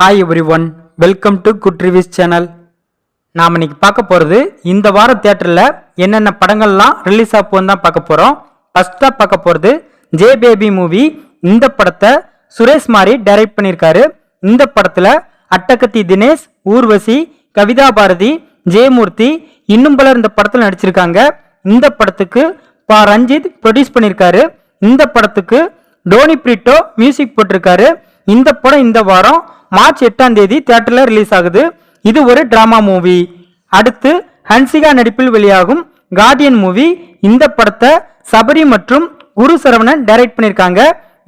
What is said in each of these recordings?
Hi everyone welcome to good reviews channel நாம் இன்னைக்கு பார்க்க போகிறது இந்த வாரம் தேட்டரில் என்னென்ன படங்கள்லாம் ரிலீஸ் ஆக போகுதுன்னு தான் பார்க்க போகிறோம் ஃபஸ்ட்டாக பார்க்க போகிறது ஜே பேபி மூவி இந்த படத்தை சுரேஷ் மாரி டைரக்ட் பண்ணியிருக்காரு. இந்த படத்தில் அட்டகத்தி தினேஷ் ஊர்வசி கவிதா பாரதி ஜெயமூர்த்தி இன்னும் பலர் இந்த படத்தில் நடிச்சிருக்காங்க. இந்த படத்துக்கு பா ரஞ்சித் ப்ரொடியூஸ் பண்ணியிருக்காரு. இந்த படத்துக்கு டோனி பிரிட்டோ மியூசிக் போட்டிருக்காரு. இந்த படம் இந்த வாரம் மார்ச் எட்டாம் தேதி தியேட்டரில் ரிலீஸ் ஆகுது. இது ஒரு டிராமா மூவி அடுத்து ஹன்சிகா நடிப்பில் வெளியாகும் கார்டியன் மூவி இந்த படத்தை சபரி மற்றும் குரு சரவணன் டைரக்ட் பண்ணியிருக்காங்க.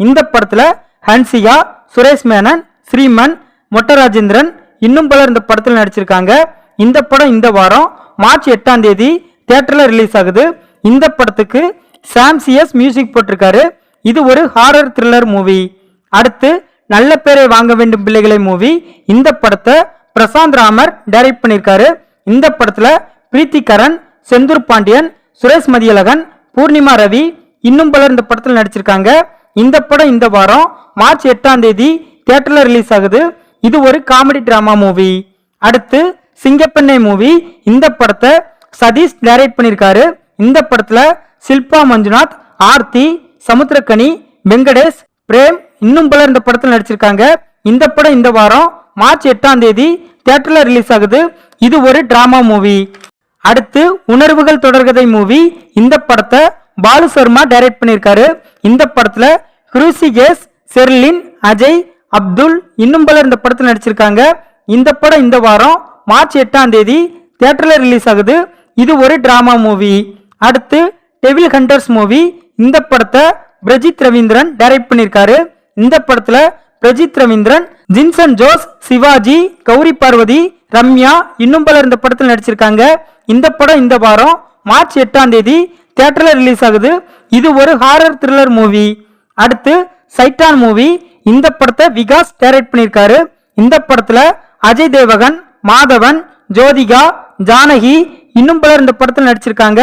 இந்த படத்தில் ஹன்சிகா சுரேஷ் மேனன் ஸ்ரீமன் மொட்டராஜேந்திரன் இன்னும் பலர் இந்த படத்தில் நடிச்சிருக்காங்க. இந்த படம் இந்த வாரம் மார்ச் எட்டாம் தேதி தியேட்டர்ல ரிலீஸ் ஆகுது. இந்த படத்துக்கு சாம்சியஸ் மியூசிக் போட்டிருக்காரு. இது ஒரு ஹாரர் த்ரில்லர் மூவி அடுத்து நல்ல பேரை வாங்க வேண்டும் பிள்ளைகளை மூவி. இந்த படத்தை பிரசாந்த் ராமர் டைரக்ட் பண்ணியிருக்காரு. இந்த படத்துல பிரீத்திகரன் செந்தூர் பாண்டியன் சுரேஷ் மதியழகன் பூர்ணிமா ரவி இன்னும் பலர் இந்த படத்தில் நடிச்சிருக்காங்க. இந்த படம் இந்த வாரம் மார்ச் எட்டாம் தேதி தியேட்டர்ல ரிலீஸ் ஆகுது. இது ஒரு காமெடி டிராமா மூவி அடுத்து சிங்கப்பெண்ணை மூவி இந்த படத்தை சதீஷ் டைரக்ட் பண்ணியிருக்காரு. இந்த படத்துல சில்பா மஞ்சுநாத் ஆர்த்தி சமுத்திரக்கனி வெங்கடேஷ் பிரேம் இன்னும் பலர் இந்த படத்தில் நடிச்சிருக்காங்க. இந்த படம் இந்த வாரம் மார்ச் எட்டாம் தேதி தேட்டரில் ரிலீஸ் ஆகுது. இது ஒரு டிராமா மூவி அடுத்து உணர்வுகள் தொடர்கதை மூவி இந்த படத்தை பாலு சர்மா டைரக்ட் பண்ணியிருக்காரு. இந்த படத்தில் ஹிருஷிகேஷ் செர்லின் அஜய் அப்துல் இன்னும் பலர் இந்த படத்தில் நடிச்சிருக்காங்க. இந்த படம் இந்த வாரம் மார்ச் எட்டாம் தேதி தேட்டரில் ரிலீஸ் ஆகுது. இது ஒரு டிராமா மூவி அடுத்து டெவில் ஹண்டர்ஸ் மூவி இந்த படத்தை பிரஜித் ரவீந்திரன் டைரக்ட் பண்ணியிருக்காரு. இந்த படத்துல பிரஜித் ரவீந்திரன் ஜின்சன் ஜோஸ் சிவாஜி கௌரி பார்வதி ரம்யா இன்னும் பலர் இந்த படத்தில் நடிச்சிருக்காங்க. இந்த படம் இந்த வாரம் மார்ச் எட்டாம் தேதி தியேட்டர்ல ரிலீஸ் ஆகுது. இது ஒரு ஹாரர் த்ரில்லர் மூவி அடுத்து சைட்டான் மூவி இந்த படத்தை விகாஸ் டைரக்ட் பண்ணியிருக்காரு. இந்த படத்துல அஜய் தேவகன் மாதவன் ஜோதிகா ஜானகி இன்னும் பலர் இந்த படத்தில் நடிச்சிருக்காங்க.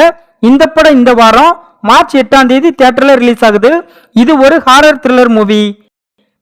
இந்த படம் இந்த வாரம் மார்ச் எட்டாம் தேதி தியேட்டர்ல ரிலீஸ் ஆகுது. இது ஒரு ஹாரர் த்ரில்லர் மூவி